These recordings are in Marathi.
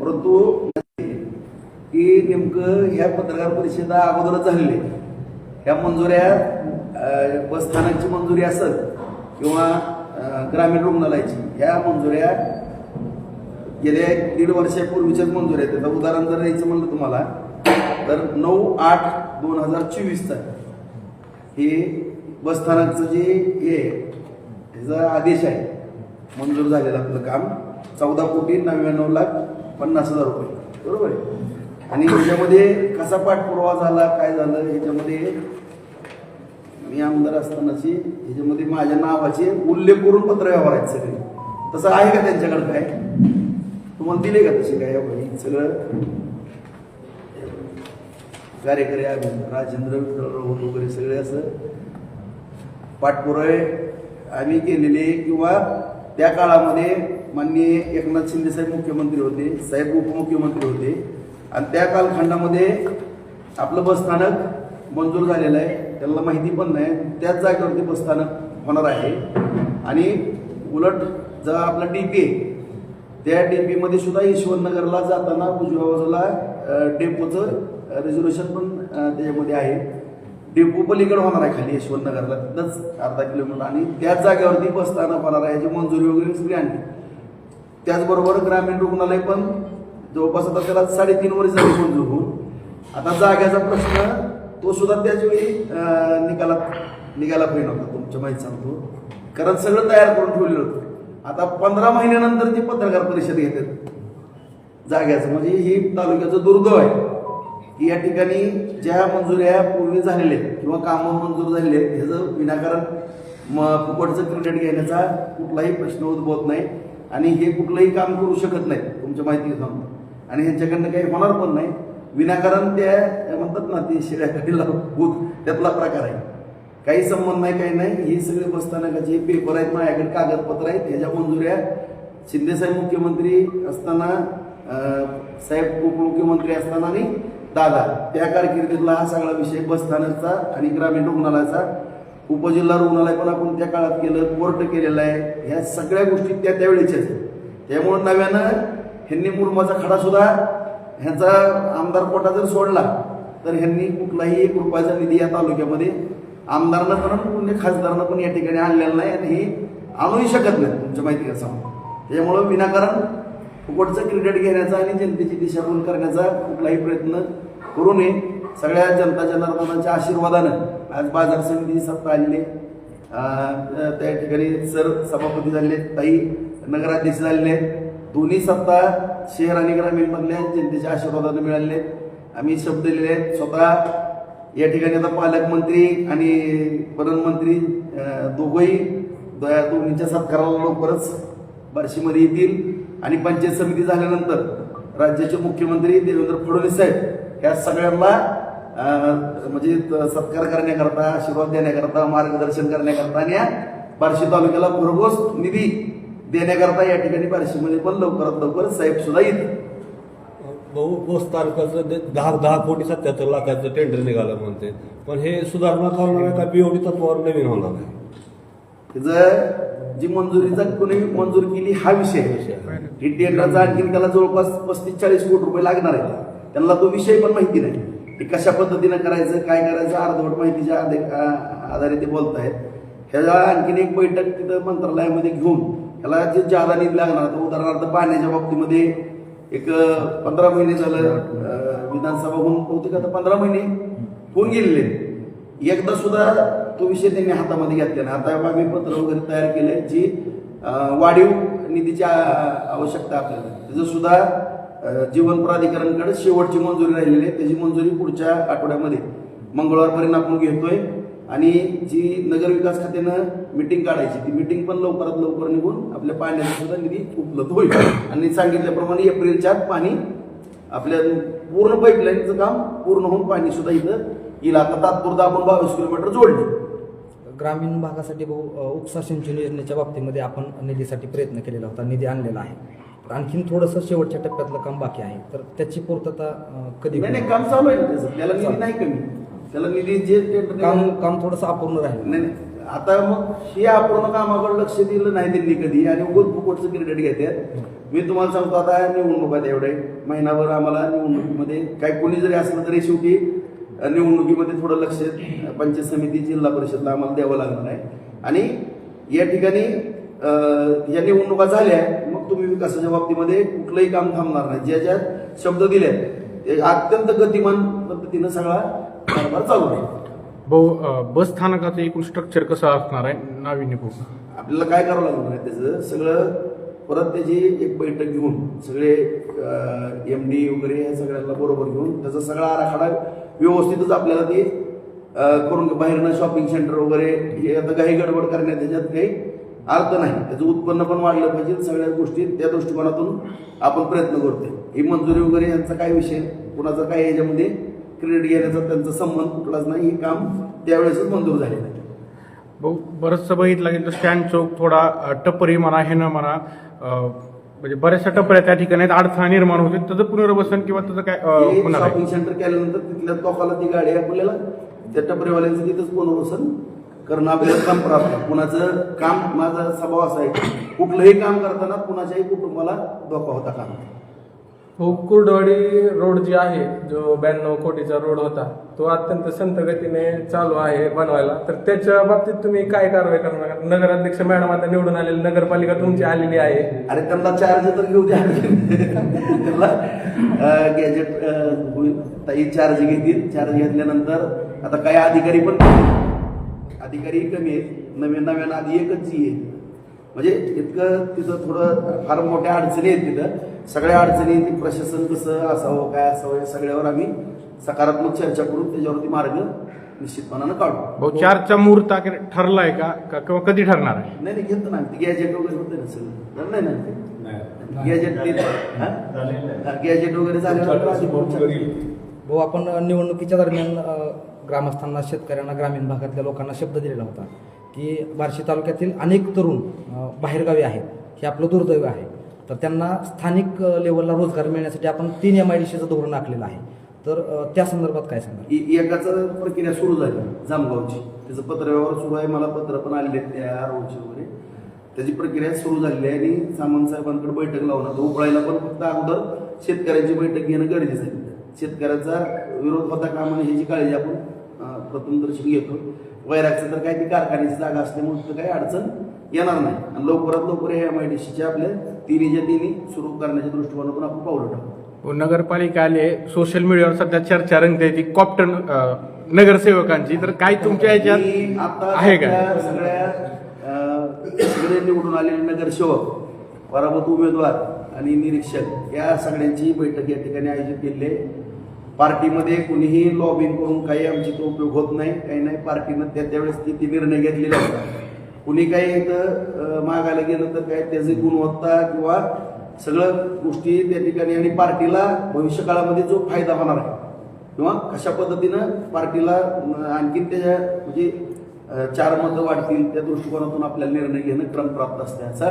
परंतु की नेमकं ह्या पत्रकार परिषदा अगोदरच झालेली आहे. ह्या मंजुऱ्या बसस्थानकाची मंजुरी असत किंवा ग्रामीण रुग्णालयाची ह्या मंजुऱ्या गेल्या एक दीड वर्षापूर्वीच्याच मंजुऱ्या आहेत. त्याचं उदाहरण जर द्यायचं म्हणलं तुम्हाला तर नऊ आठ दोन हजार चोवीसचा हे बसस्थानकचं जे हे त्याचा ह्याचा आदेश आहे. मंजूर झालेलं आपलं काम. चौदा कोटी नव्याण्णव लाख पन्नास हजार रुपये. बरोबर आहे? आणि ह्याच्यामध्ये कसा पाठपुरावा झाला काय झालं ह्याच्यामध्ये मी आमदार असतानाची ह्याच्यामध्ये माझ्या नावाचे उल्लेख करून पत्र व्यवहार आहेत सगळे. तसं आहे का त्यांच्याकडे काय? तुम्हाला दिले का तसे काय? सगळं कार्यकारी राजेंद्र विठ्ठल वगैरे सगळे असं पाठपुरावे आम्ही केलेले किंवा त्या काळामध्ये माननीय एकनाथ शिंदे साहेब मुख्यमंत्री होते साहेब उपमुख्यमंत्री होते. आणि त्या कालखंडामध्ये आपलं बसस्थानक मंजूर झालेलं आहे. त्यांना माहिती पण नाही. त्याच जागेवरती बसस्थानक होणार आहे. आणि उलट जर आपला डीपी आहे त्या डीपीमध्ये सुद्धा यशवंतनगरला जाताना उजव्या बाजूला डेपोचं रिझर्वेशन पण त्याच्यामध्ये आहे. डेपो पलीकडे होणार आहे खाली यशवंतनगरला. तिथंच अर्धा किलोमीटर. आणि त्याच जागेवरती बसस्थानक होणार आहे. याची मंजुरी वगैरे सगळी आणली त्याचबरोबर ग्रामीण रुग्णालय पण जवळपास आता त्याला साडेतीन वर्ष झाली मंजूर होऊन आता जाग्याचा प्रश्न तो सुद्धा त्याचवेळी निकालात निघायला पाहिजे होता तुमच्या माहिती सांगतो. कारण सगळं तयार करून ठेवलेलं होतं. आता पंधरा महिन्यानंतर ती पत्रकार परिषद घेतात. जाग्याचं म्हणजे ही तालुक्याचं दुर्दैव आहे. की या ठिकाणी ज्या मंजुऱ्या पूर्वी झालेल्या आहेत किंवा कामं मंजूर झालेली आहेत ह्याचं विनाकारण म फुकटचं क्रिकेट घेण्याचा कुठलाही प्रश्न उद्भवत नाही. आणि हे कुठलंही काम करू शकत नाही तुमच्या माहिती सांगतो आणि ह्यांच्याकडनं काही होणार पण नाही. विनाकारण त्या म्हणतात ना ते शिड्याकडीला भूत त्यातला प्रकार आहे. काही संबंध नाही काही नाही. ही सगळे बसस्थानकाचे पेपर आहेत माझ्याकडे कागदपत्र आहेत. ह्याच्या मंजुऱ्या शिंदेसाहेब मुख्यमंत्री असताना साहेब उपमुख्यमंत्री असताना आणि दादा. त्या कारकिर्दीतला हा सगळा विषय बसस्थानकचा आणि ग्रामीण रुग्णालयाचा उपजिल्हा रुग्णालय पण आपण त्या काळात केलं कोर्ट केलेलं आहे. ह्या सगळ्या गोष्टी त्या त्यावेळेच्याच आहेत. त्यामुळं नव्यानं ह्यांनी मुरमाचा खडा सुद्धा ह्यांचा आमदार कोटा जर सोडला तर ह्यांनी कुठलाही एक रुपयाचा निधी या तालुक्यामध्ये आमदारनं पण पुण्य खासदारनं पण या ठिकाणी आणलेला नाही आणि हे आणूही शकत नाही तुमच्या माहिती कसं सांगू विनाकारण फुकटचं क्रेडिट घेण्याचा आणि जनतेची दिशाभूल करण्याचा कुठलाही प्रयत्न करू नये. सगळ्या जनता जनार्दनाच्या आशीर्वादानं आज बाजार समितीची सत्ता आलेली त्या ठिकाणी सर सभापती झालेले आहेत ताई नगराध्यक्ष झालेले आहेत. दोन्ही सत्ता शहर आणि ग्रामीणमधल्या जनतेच्या आशीर्वादाने मिळालेले आहेत. आम्ही शब्द दिलेले आहेत स्वतः या ठिकाणी आता पालकमंत्री आणि प्रधानमंत्री दोघंही दोन्हीच्या सत्काराला लवकरच बार्शीमध्ये येतील. आणि पंचायत समिती झाल्यानंतर राज्याचे मुख्यमंत्री देवेंद्र फडणवीस साहेब या सगळ्यांना म्हणजे सत्कार करण्याकरता आशीर्वाद देण्याकरता मार्गदर्शन करण्याकरता आणि या बार्शी तालुक्याला भरघोस निधी देण्याकरता या ठिकाणी बार्शीमध्ये पण लवकरात लवकर साहेब सुद्धा येतील. बहु पोस्ट तारखाचं ते दहा दहा कोटी सत्याहत्तर लाखाचं टेंडर निघालं म्हणते. पण हे सुधारणा करणार आहे का बीओडी तत्वावर नवीन होणार आहे. त्याचं जी मंजुरीचा कोणी मंजूर केली हा विषय ही टेंडरचा आणखी त्याला जवळपास पस्तीस चाळीस कोटी रुपये लागणार आहे त्यांना तो विषय पण माहिती नाही. ते कशा पद्धतीनं करायचं काय करायचं अर्धवट माहितीच्या आधारे ते बोलत आहेत ह्याला आणखीन एक बैठक तिथं मंत्रालयामध्ये घेऊन ह्याला जे जादा निधी लागणार तर उदाहरणार्थ पाण्याच्या बाबतीमध्ये एक पंधरा महिने झालं विधानसभा होऊन बहुतेक आता पंधरा महिने होऊन गेलेले. एकदा सुद्धा तो विषय त्यांनी हातामध्ये घेतला आता आम्ही पत्र वगैरे तयार केलंय जी वाढीव निधीची आवश्यकता आपल्याला. त्याचं सुद्धा जीवन प्राधिकरणकडे शेवटची मंजुरी राहिलेली आहे. त्याची मंजुरी पुढच्या आठवड्यामध्ये मंगळवारपर्यंत आपण घेतोय. आणि जी नगरविकास खात्यानं मिटिंग काढायची ती मिटिंग पण लवकरात लवकर निघून आपल्या पाण्याचा सुद्धा निधी उपलब्ध होईल. आणि सांगितल्याप्रमाणे एप्रिलच्या पाणी आपल्या पूर्ण पाईपलाईनचं काम पूर्ण होऊन पाणी सुद्धा इथं येईल. आता तात्पुरता आपण बावीस किलोमीटर जोडले. ग्रामीण भागासाठी भाऊ उपसा सिंचन योजनेच्या बाबतीमध्ये आपण निधीसाठी प्रयत्न केलेला होता. निधी आणलेला आहे. आणखीन थोडंसं शेवटच्या टप्प्यातलं काम बाकी आहे. तर त्याची पूर्तता कधी नाही नाही? काम चालू आहे ना त्याचं. त्याला निधी नाही कमी. त्याला निधी जे टेंडर काम काम थोडंसं अपूर्ण राहील. नाही नाही. आता मग हे अपूर्ण कामाकडे लक्ष दिलं नाही त्यांनी कधी. आणि उगत फुकटचं क्रेडिट घेतात मी तुम्हाला सांगतो आता निवडणूक आहेत एवढे महिनाभर आम्हाला निवडणुकीमध्ये काय कोणी जरी असलं तरी शेवटी अ, निवडणुकीमध्ये थोडं लक्ष पंचायत समिती जिल्हा परिषदला आम्हाला द्यावं लागणार आहे. आणि या ठिकाणी अ, या निवडणुका झाल्या तुम्ही विकासाच्या बाबतीमध्ये कुठलंही काम थांबणार नाही. ज्या ज्या शब्द दिले ते अत्यंत गतिमान पद्धतीनं सगळा कारभार चालू आहे. भाऊ बस स्थानकाचं एकूण स्ट्रक्चर कसं असणार आहे? नाविन्यपूर्ण. आपल्याला काय करावं लागणार आहे त्याचं? सगळं परत त्याची एक बैठक घेऊन सगळे एम डी वगैरे या सगळ्यांना बरोबर घेऊन त्याचा सगळा आराखडा व्यवस्थितच आपल्याला ते करून बाहेरनं शॉपिंग सेंटर वगैरे हे आता काही गडबड करण्यात त्याच्यात काही अर्थ नाही. त्याचं उत्पन्न पण वाढलं पाहिजे. सगळ्या गोष्टी त्या दृष्टिकोनातून आपण प्रयत्न करतोय. ही मंजुरी वगैरे यांचा काय विषय? कुणाचा काय याच्यामध्ये क्रेडिट घेण्याचा त्यांचा संबंध कुठलाच नाही. हे काम त्यावेळेसच मंजूर झालेलं आहे. भाऊ बरंचसं बघितलं गेलं तर स्टँड चौक थोडा अं, टप्परी म्हणा हे न म्हणा म्हणजे बऱ्याचशा टप्पऱ्या त्या ठिकाणी अडथळा निर्माण होते त्याचं पुनर्वसन किंवा त्याचं काय शॉपिंग सेंटर केल्यानंतर तिथल्या टोकाला ती गाडी आपल्याला त्या टपरीवाल्यांचं तिथंच पुनर्वसन करणं आपल्याला काम प्राप्त. कुणाचं काम माझा स्वभाव असा आहे कुठलंही काम करताना कुणाच्याही कुटुंबाला धोका होता काम हो कुर्डवाडी रोड जी आहे जो ब्याण्णव कोटीचा रोड होता तो अत्यंत संत गतीने चालू आहे बनवायला. तर त्याच्या बाबतीत तुम्ही काय कारवाई करणार? नगराध्यक्ष मॅडम आता निवडून आलेली नगरपालिका तुमची आलेली आहे. अरे त्यांना चार्ज तर घेऊ द्या. त्यांना गॅजेट ताई चार्ज घेतील. चार्ज घेतल्यानंतर आता काही अधिकारी पण अधिकारी कमी आहेत नवीन नवीन आधी एकच जी आहे. म्हणजे इतकं तिथं थोडं फार मोठ्या अडचणी आहेत तिथं. सगळ्या अडचणी ती प्रशासन कसं असावं काय असावं या सगळ्यावर आम्ही सकारात्मक चर्चा करून त्याच्यावरती मार्ग निश्चितपणानं काढू. भाऊ चारचा मुहूर्त ठरलाय का? का- किंवा कधी ठरणार आहे? नाही नाही घेतो ना ती गॅजेट वगैरे होते ना सगळं. झालं नाही ना गॅजेट गॅजेट वगैरे झाल्यावर आधी पुढच्या- भाऊ आपण निवडणुकीच्या दरम्यान अ, ग्रामस्थांना शेतकऱ्यांना ग्रामीण भागातल्या लोकांना शब्द दिलेला होता की बार्शी तालुक्यातील अनेक तरुण बाहेरगावी आहेत. हे आपलं दुर्दैव आहे. तर त्यांना स्थानिक लेवलला रोजगार मिळण्यासाठी आपण तीन एम आय डी सीचं धोरण आखलेलं आहे. तर त्या संदर्भात काय सांगा इ- एकाचं प्रक्रिया सुरू झाली जामगावची. त्याचं पत्रव्यवहार सुरू आहे. मला पत्र पण आलेले आहेत त्या रोडची वगैरे. त्याची प्रक्रिया सुरू झालेली आहे आणि सामंत साहेबांकडे बैठक लावणं तो उकळायला पण फक्त अगोदर शेतकऱ्यांची बैठक घेणं गरजेचं आहे. शेतकऱ्याचा विरोध होता का ह्याची काळजी आपण अं, प्रथमदर्शनी घेतो. वैरागचं तर काय ती कारखान्याची जागा असल्यामुळे तर काही अडचण येणार नाही. आणि लवकरात लवकर हे एम आय डी सीच्या आपल्या तिन्हीच्या तिन्ही सुरू करण्याच्या दृष्टिकोनातून आपण पावलं टाकू भाऊ, नगरपालिका आले सोशल मीडियावर सध्या चर्चा रंगते ती कॉप्टर अं, नगरसेवकांची. तर काय तुमच्या मी ह्याच्यात आता आहे का? सगळ्या सगळे निवडून आलेले नगरसेवक पराभूत उमेदवार आणि निरीक्षक या सगळ्यांची बैठक या ठिकाणी आयोजित केली आहे. पार्टीमध्ये कुणीही लॉबिंग करून काही आमची तो उपयोग होत नाही काही नाही. पार्टीनं त्या त्यावेळेस किती ती निर्णय घेतलेले असतात कुणी काही इथं मागायला गेलं तर काय त्याची गुणवत्ता किंवा सगळं गोष्टी त्या ठिकाणी आणि पार्टीला भविष्य काळामध्ये जो फायदा होणार आहे किंवा कशा पद्धतीनं पार्टीला आणखी त्याच्या म्हणजे चार मतं वाढतील त्या दृष्टिकोनातून आपल्याला निर्णय घेणं क्रमप्राप्त असते. याचा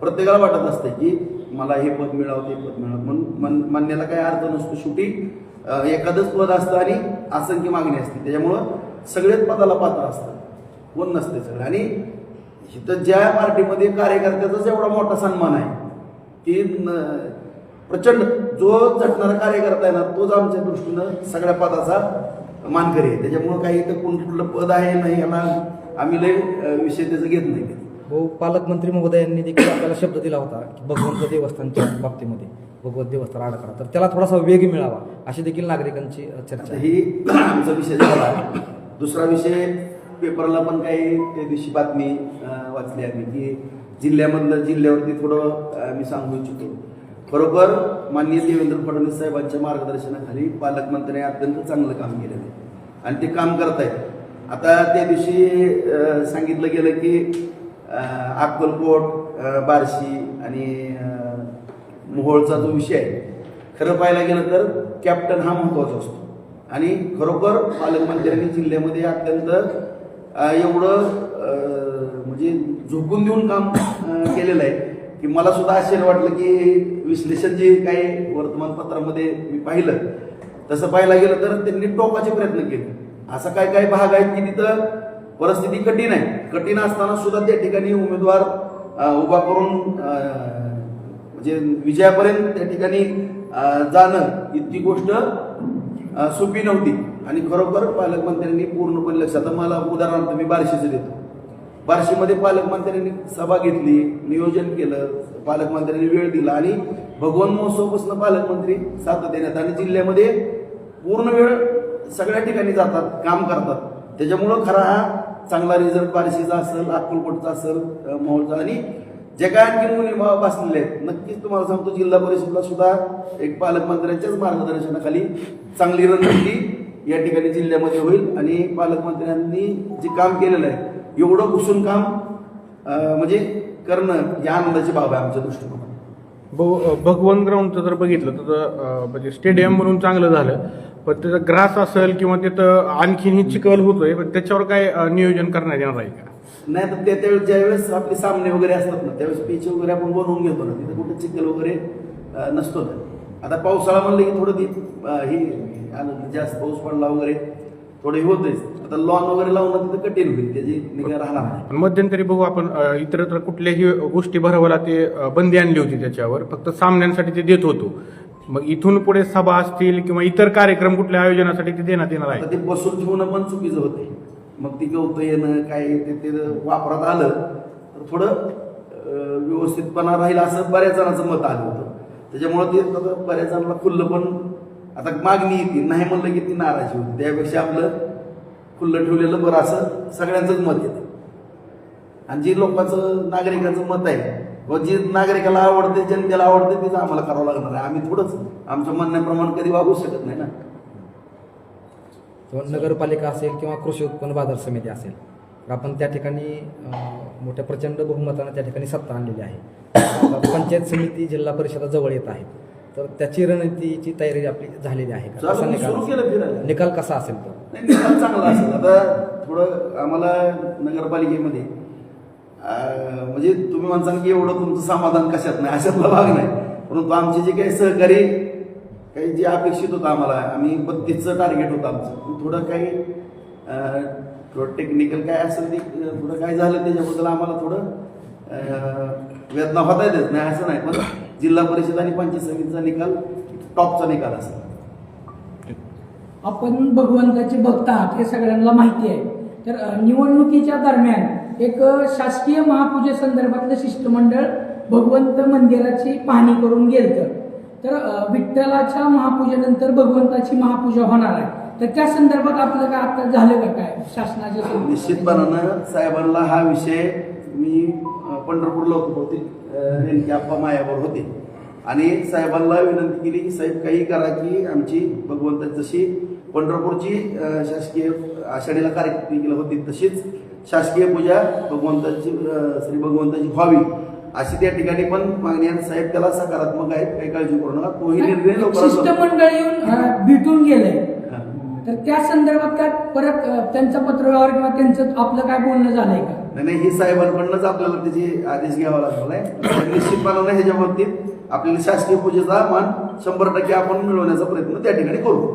प्रत्येकाला वाटत असते की मला हे पद मिळावं ते पद मिळावं. म्हणून मन मान्याला काही अर्थ नसतो. शेवटी एखादंच पद असतं आणि असंख्य मागणी असते. त्याच्यामुळं सगळेच पदाला पात्र असतात. कोण नसते सगळं. आणि इथं ज्या पार्टीमध्ये कार्यकर्त्याचाच एवढा मोठा सन्मान आहे की न- प्रचंड जो झटणारा कार्यकर्ता आहे ना तोच आमच्या दृष्टीनं सगळ्या पदाचा मानकरी आहे. त्याच्यामुळं काही इथं कोण कुठलं पद आहे नाही याला आम्ही लय विषय त्याचं घेत नाही. भाऊ पालकमंत्री महोदयांनी देखील आपल्याला शब्द दिला होता की भगवंत देवस्थानच्या बाबतीमध्ये भगवत देवस्थान आडकरा तर त्याला थोडासा वेग मिळावा अशी देखील नागरिकांची चर्चा ही आमचा विषय झाला. दुसरा विषय पेपरला पण काही त्या दिवशी बातमी वाचली आम्ही की जिल्ह्यामधलं जिल्ह्यावरती थोडं मी सांगू इच्छितो. बरोबर माननीय देवेंद्र फडणवीस साहेबांच्या मार्गदर्शनाखाली पालकमंत्र्यांनी अत्यंत चांगलं काम केलेलं आहे. आणि ते काम करत आहेत आता त्या दिवशी सांगितलं गेलं की अक्कलकोट बार्शी आणि मोहोळचा जो विषय आहे खरं पाहायला गेलं तर कॅप्टन हा महत्त्वाचा असतो. आणि खरोखर पालकमंत्र्यांनी जिल्ह्यामध्ये अत्यंत एवढं म्हणजे झोकून देऊन काम केलेलं आहे की मला सुद्धा आश्चर्य वाटलं की विश्लेषण जे काही वर्तमानपत्रामध्ये मी पाहिलं तसं पाहायला गेलं तर त्यांनी टोकाचे प्रयत्न केले. असा काय काय भाग आहेत की तिथं परिस्थिती कठीण आहे. कठीण असताना सुद्धा त्या ठिकाणी उमेदवार उभा करून म्हणजे विजयापर्यंत त्या ठिकाणी जाणं इतकी गोष्ट सोपी नव्हती. आणि खरोखर पालकमंत्र्यांनी पूर्णपणे लक्षात मला उदाहरणार्थ मी बार्शीचं देतो. बार्शीमध्ये पालकमंत्र्यांनी सभा घेतली नियोजन केलं पालकमंत्र्यांनी वेळ दिला आणि भगवान महोत्सवपासून पालकमंत्री सातत्याने आणि जिल्ह्यामध्ये पूर्ण वेळ सगळ्या ठिकाणी जातात काम करतात. त्याच्यामुळं खरा हा चांगला रिझल्ट बारशीचा असेल अक्कलकोटचा असेल अ, मोहोळचा आणि जे काय आणखी मुली बसलेले आहेत नक्कीच तुम्हाला सांगतो जिल्हा परिषदला सुद्धा एक पालकमंत्र्यांच्याच मार्गदर्शनाखाली चांगली रणनीती या ठिकाणी जिल्ह्यामध्ये होईल. आणि पालकमंत्र्यांनी जे काम केलेलं आहे एवढं घुसून काम म्हणजे करणं या आनंदाची बाब आहे आमच्या दृष्टिकोनात भ- भगवन ग्राउंडचं जर बघितलं तर म्हणजे स्टेडियम म्हणून चांगलं झालं. पण त्याचं ग्रास असेल किंवा तिथं आणखीनही चिखल होतोय पण त्याच्यावर काय अं, नियोजन करण्यात येणार आहे का? नाही तर त्या त्यावेळेस ज्यावेळेस आपले सामने वगैरे असतात ना त्यावेळेस पिच वगैरे आपण बनवून घेतो ना तिथे कुठे चिखल वगैरे अं, नसतो ना आता पावसाळा म्हणलं की थोडं ती अं, ही आनंद जास्त पाऊस पडला वगैरे थोडं हे होतंच आता लॉन वगैरे लावणं तिथं कठीण होईल त्याची निगा राहणार नाही. पण मध्यंतरी बघू आपण अं, इतरत्र कुठल्याही गोष्टी भरवायला ते अं, बंदी आणली होती त्याच्यावर फक्त सामन्यांसाठी ते देत होतो. मग इथून पुढे सभा असतील किंवा इतर कार्यक्रम कुठल्या आयोजनासाठी ते देण्यात येणार आहे? आता ते बसून ठेवणं पण चुकीचं होते मग ती गवतं येणं काय ते ते वापरात आलं तर थोडं अं, व्यवस्थितपणा राहील असं बऱ्याच जणांचं मत आलं होतं. त्याच्यामुळं ते आता बऱ्याच जणांना खुल्लं पण आता मागणी येते. नाही म्हणलं की ती नाराजी होती. त्यापेक्षा आपलं खुल्लं ठेवलेलं बरं असं सगळ्यांचंच मत येतं. आणि जे लोकांचं नागरिकांचं मत आहे व जे नागरिकाला आवडते जनतेला आवडते तेच आम्हाला करावं लागणार आहे. आम्ही थोडंच आमच्या म्हणण्याप्रमाणे कधी वागू शकत नाही ना. किंवा नगरपालिका असेल किंवा कृषी उत्पन्न बाजार समिती असेल तर आपण त्या ठिकाणी मोठ्या प्रचंड बहुमतानं त्या ठिकाणी सत्ता आणलेली आहे. पंचायत समिती जिल्हा परिषदा जवळ येत आहे. तर त्याची रणनीतीची तयारी आपली झालेली आहे का? कसा निकाल निकाल कसा असेल तो? निकाल चांगला असेल. आता थोडं आम्हाला नगरपालिकेमध्ये म्हणजे तुम्ही म्हणसाल की एवढं तुमचं समाधान कशात नाही अशातला भाग नाही. परंतु आमचे जे काही सहकारी काही जे अपेक्षित होतं आम्हाला आम्ही बत्तीसचं टार्गेट होतं आमचं. थोडं काही थोडं टेक्निकल काय असेल ते थोडं काय झालं त्याच्याबद्दल आम्हाला थोडं वेदना होता येतच नाही असं नाही. पण जिल्हा परिषद आणि पंचायत समितीचा निकाल टॉपचा निकाल असेल. आपण भगवंताचे भक्त आहात हे सगळ्यांना माहिती आहे. तर निवडणुकीच्या दरम्यान एक शासकीय शासकीय महापूजेसंदर्भातलं शिष्टमंडळ भगवंत मंदिराची पाहणी करून गेलं तर विठ्ठलाच्या महापूजेनंतर भगवंताची महापूजा होणार आहे. तर त्या संदर्भात आपलं काय आता झालं का काय? शासनाच्या निश्चितपणानं साहेबांना हा विषय मी पंढरपूरला होतो बहुतेक नेमके आप्पा मायावर होते. आणि साहेबांना विनंती केली की साहेब काही करा की आमची भगवंत जशी पंढरपूरची शासकीय आषाढीला कार्यक्रम होती तशीच शासकीय पूजा भगवंताची श्री भगवंताची व्हावी अशी त्या ठिकाणी पण मागणी. साहेब त्याला सकारात्मक आहेत काही काळजी करू नका. तोही निर्णय शिष्टमंडळ येऊन भेटून गेलंय हा. तर त्या संदर्भात काय परत त्यांचा पत्रव्यवहार किंवा त्यांचं आपलं काय बोलणं झालंय का? नाही नाही ही साहेबांकडूनच आपल्याला त्याचे आदेश घ्यावा लागणार आहे. निश्चितपणाने ह्याच्या बाबतीत आपल्याला शासकीय पूजेचा मान शंभर टक्के आपण मिळवण्याचा प्रयत्न त्या ठिकाणी करू.